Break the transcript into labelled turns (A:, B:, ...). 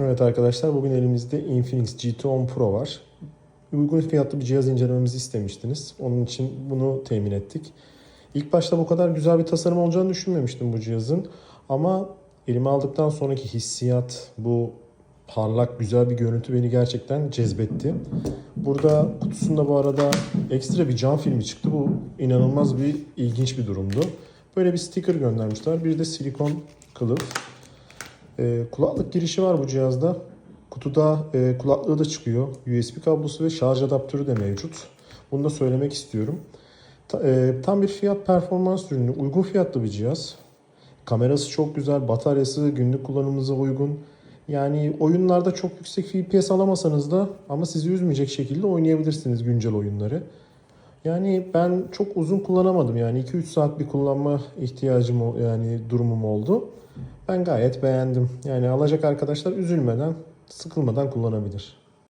A: Evet arkadaşlar bugün elimizde Infinix GT10 Pro var. Uygun fiyatlı bir cihaz incelememizi istemiştiniz. Onun için bunu temin ettik. İlk başta bu kadar güzel bir tasarım olacağını düşünmemiştim bu cihazın. Ama elime aldıktan sonraki hissiyat, bu parlak güzel bir görüntü beni gerçekten cezbetti. Burada kutusunda bu arada ekstra bir cam filmi çıktı. Bu inanılmaz bir ilginç bir durumdu. Böyle bir sticker göndermişler. Bir de silikon kılıf. Ee, kulaklık girişi var bu cihazda. Kutuda e, kulaklığı da çıkıyor. USB kablosu ve şarj adaptörü de mevcut. Bunu da söylemek istiyorum. Ta- e, tam bir fiyat performans ürünü. Uygun fiyatlı bir cihaz. Kamerası çok güzel. Bataryası günlük kullanımımıza uygun. Yani oyunlarda çok yüksek FPS alamasanız da ama sizi üzmeyecek şekilde oynayabilirsiniz güncel oyunları. Yani ben çok uzun kullanamadım yani 2-3 saat bir kullanma ihtiyacım yani durumum oldu. Ben gayet beğendim. Yani alacak arkadaşlar üzülmeden, sıkılmadan kullanabilir.